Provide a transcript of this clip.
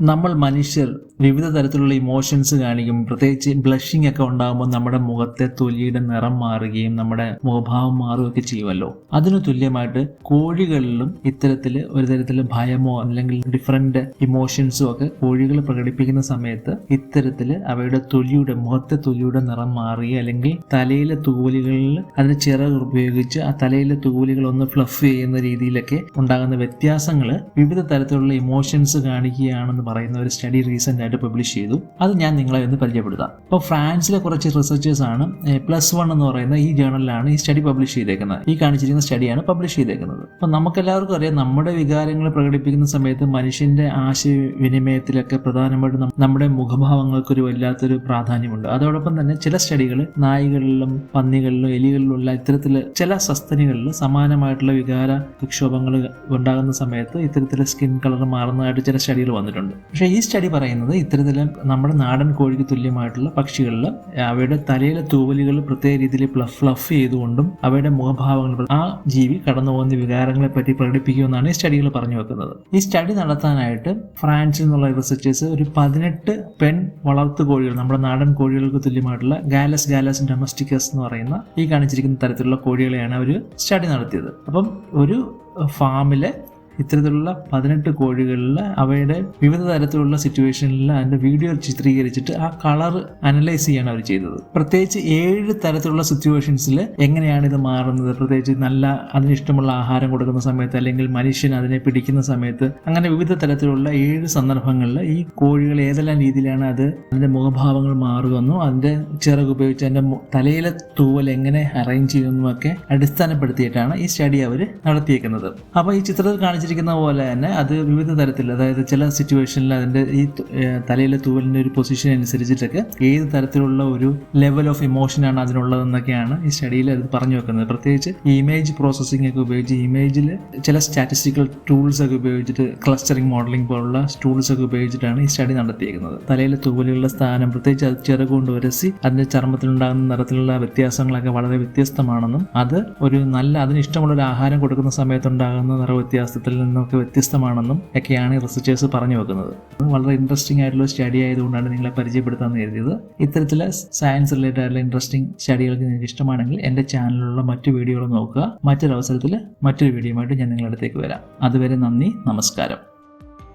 നമ്മൾ മനുഷ്യർ വിവിധ തരത്തിലുള്ള ഇമോഷൻസ് കാണിക്കും. പ്രത്യേകിച്ച് ബ്ലഷിംഗ് ഒക്കെ ഉണ്ടാകുമ്പോൾ നമ്മുടെ മുഖത്തെ തൊലിയുടെ നിറം മാറുകയും നമ്മുടെ മുഖഭാവം മാറുകയൊക്കെ ചെയ്യുമല്ലോ. അതിനു തുല്യമായിട്ട് കോഴികളിലും ഇത്തരത്തിൽ ഒരു തരത്തിൽ ഭയമോ അല്ലെങ്കിൽ ഡിഫറെന്റ് ഇമോഷൻസോ ഒക്കെ കോഴികൾ പ്രകടിപ്പിക്കുന്ന സമയത്ത് ഇത്തരത്തിൽ അവയുടെ തൊലിയുടെ മുഖത്തെ തൊലിയുടെ നിറം മാറുകയും അല്ലെങ്കിൽ തലയിലെ തൂവലുകളിൽ അതിന് ചിറക് ഉപയോഗിച്ച് ആ തലയിലെ തൂവലുകൾ ഒന്ന് ഫ്ലഫ് ചെയ്യുന്ന രീതിയിലൊക്കെ ഉണ്ടാകുന്ന വ്യത്യാസങ്ങൾ വിവിധ തരത്തിലുള്ള ഇമോഷൻസ് കാണിക്കുകയാണെന്ന് പറയുന്ന ഒരു സ്റ്റഡി റീസെന്റ് ആയിട്ട് പബ്ലിഷ് ചെയ്തു. അത് ഞാൻ നിങ്ങളെ ഒന്ന് പരിചയപ്പെടുത്താം. അപ്പോൾ ഫ്രാൻസിലെ കുറച്ച് റിസർച്ചേഴ്സ് ആണ് പ്ലസ് വൺ എന്ന് പറയുന്ന ഈ ജേണലിലാണ് ഈ സ്റ്റഡി പബ്ലിഷ് ചെയ്തേക്കുന്നത്. ഈ കാണിച്ചിരിക്കുന്ന സ്റ്റഡിയാണ് പബ്ലിഷ് ചെയ്തേക്കുന്നത്. അപ്പോൾ നമുക്കെല്ലാവർക്കും അറിയാം നമ്മുടെ വികാരങ്ങൾ പ്രകടിപ്പിക്കുന്ന സമയത്ത് മനുഷ്യന്റെ ആശയവിനിമയത്തിലൊക്കെ പ്രധാനമായിട്ടും നമ്മുടെ മുഖഭാവങ്ങൾക്ക് ഒരു വല്ലാത്തൊരു പ്രാധാന്യമുണ്ട്. അതോടൊപ്പം തന്നെ ചില സ്റ്റഡികൾ നായികളിലും പന്നികളിലും എലികളിലുള്ള ഇത്തരത്തിൽ ചില സസ്തനികളിൽ സമാനമായിട്ടുള്ള വികാര വിക്ഷോഭങ്ങൾ ഉണ്ടാകുന്ന സമയത്ത് ഇത്തരത്തിലെ സ്കിൻ കളർ മാറുന്നതായിട്ട് ചില സ്റ്റഡികൾ വന്നിട്ടുണ്ട്. പക്ഷേ ഈ സ്റ്റഡി പറയുന്നത് ഇത്തരത്തിൽ നമ്മുടെ നാടൻ കോഴിക്ക് തുല്യമായിട്ടുള്ള പക്ഷികളിൽ അവയുടെ തലയിലെ തൂവലുകൾ പ്രത്യേക രീതിയിൽ ഫ്ലഫ് ചെയ്തുകൊണ്ടും അവയുടെ മുഖഭാവങ്ങൾ ആ ജീവി കടന്നു പോകുന്ന വികാരങ്ങളെ പറ്റി പ്രകടിപ്പിക്കുമെന്നാണ് ഈ സ്റ്റഡികൾ പറഞ്ഞു വെക്കുന്നത്. ഈ സ്റ്റഡി നടത്താനായിട്ട് ഫ്രാൻസിൽ നിന്നുള്ള റിസർച്ചേഴ്സ് ഒരു പതിനെട്ട് പെൺ വളർത്തു കോഴികൾ നമ്മുടെ നാടൻ കോഴികൾക്ക് തുല്യമായിട്ടുള്ള ഗാലസ് ഗാലസ് ഡൊമസ്റ്റിക്കസ് എന്ന് പറയുന്ന ഈ കാണിച്ചിരിക്കുന്ന തരത്തിലുള്ള കോഴികളെയാണ് അവർ സ്റ്റഡി നടത്തിയത്. അപ്പം ഒരു ഫാമിലെ ഇത്തരത്തിലുള്ള പതിനെട്ട് കോഴികളിൽ അവയുടെ വിവിധ തരത്തിലുള്ള സിറ്റുവേഷനിൽ അതിന്റെ വീഡിയോ ചിത്രീകരിച്ചിട്ട് ആ കളർ അനലൈസ് ചെയ്യാണ് അവർ ചെയ്തത്. പ്രത്യേകിച്ച് ഏഴ് തരത്തിലുള്ള സിറ്റുവേഷൻസിൽ എങ്ങനെയാണ് ഇത് മാറുന്നത്? പ്രത്യേകിച്ച് നല്ല അതിന് ഇഷ്ടമുള്ള ആഹാരം കൊടുക്കുന്ന സമയത്ത് അല്ലെങ്കിൽ മനുഷ്യൻ അതിനെ പിടിക്കുന്ന സമയത്ത് അങ്ങനെ വിവിധ തരത്തിലുള്ള ഏഴ് സന്ദർഭങ്ങളിൽ ഈ കോഴികൾ ഏതെല്ലാം രീതിയിലാണ് അത് അതിന്റെ മുഖഭാവങ്ങൾ മാറുമെന്നും അതിന്റെ ചിറക് ഉപയോഗിച്ച് അതിന്റെ തലയിലെ തൂവൽ എങ്ങനെ അറേഞ്ച് ചെയ്യുമെന്നുമൊക്കെ അടിസ്ഥാനപ്പെടുത്തിയിട്ടാണ് ഈ സ്റ്റഡി അവർ നടത്തിയേക്കുന്നത്. അപ്പോൾ ഈ ചിത്രത്തിൽ കാണിച്ചിരിക്കുന്ന പോലെ തന്നെ അത് വിവിധ തരത്തിൽ അതായത് ചില സിറ്റുവേഷനിൽ അതിന്റെ ഈ തലയിലെ തൂവലിന്റെ ഒരു പൊസിഷൻ അനുസരിച്ചിട്ടൊക്കെ ഏത് തരത്തിലുള്ള ഒരു ലെവൽ ഓഫ് ഇമോഷനാണ് അതിനുള്ളതെന്നൊക്കെയാണ് ഈ സ്റ്റഡിയിൽ അത് പറഞ്ഞു വെക്കുന്നത്. പ്രത്യേകിച്ച് ഇമേജ് പ്രോസസ്സിംഗ് ഒക്കെ ഉപയോഗിച്ച് ഇമേജിൽ ചില സ്റ്റാറ്റിസ്റ്റിക്കൽ ടൂൾസ് ഒക്കെ ഉപയോഗിച്ചിട്ട് ക്ലസ്റ്ററിംഗ് മോഡലിംഗ് പോലുള്ള ടൂൾസ് ഒക്കെ ഉപയോഗിച്ചിട്ടാണ് ഈ സ്റ്റഡി നടത്തിയിരിക്കുന്നത്. തലയിലെ തൂവലുകളുടെ സ്ഥാനം പ്രത്യേകിച്ച് അത് ചിറകുകൊണ്ട് ഉരസി അതിന്റെ ചർമ്മത്തിലുണ്ടാകുന്ന നിറത്തിലുള്ള വ്യത്യാസങ്ങളൊക്കെ വളരെ വ്യത്യസ്തമാണെന്നും അത് ഒരു നല്ല അതിന് ഇഷ്ടമുള്ള ഒരു ആഹാരം കൊടുക്കുന്ന സമയത്തുണ്ടാകുന്ന നിറ നിന്നൊക്കെ വ്യത്യസ്തമാണെന്നും ഒക്കെയാണ് റിസർച്ചേഴ്സ് പറഞ്ഞു വെക്കുന്നത്. വളരെ ഇൻട്രസ്റ്റിംഗ് ആയിട്ടുള്ള സ്റ്റഡി ആയതുകൊണ്ടാണ് നിങ്ങളെ പരിചയപ്പെടുത്താമെന്ന് കരുതിയത്. ഇത്തരത്തിലെ സയൻസ് റിലേറ്റഡ് ആയിട്ടുള്ള ഇൻട്രസ്റ്റിംഗ് സ്റ്റഡികൾക്ക് നിങ്ങൾക്ക് ഇഷ്ടമാണെങ്കിൽ എന്റെ ചാനലിലുള്ള മറ്റു വീഡിയോകൾ നോക്കുക. മറ്റൊരു അവസരത്തിൽ മറ്റൊരു വീഡിയോയുമായിട്ട് ഞാൻ നിങ്ങളുടെ അടുത്തേക്ക് വരാം. അതുവരെ നന്ദി നമസ്കാരം.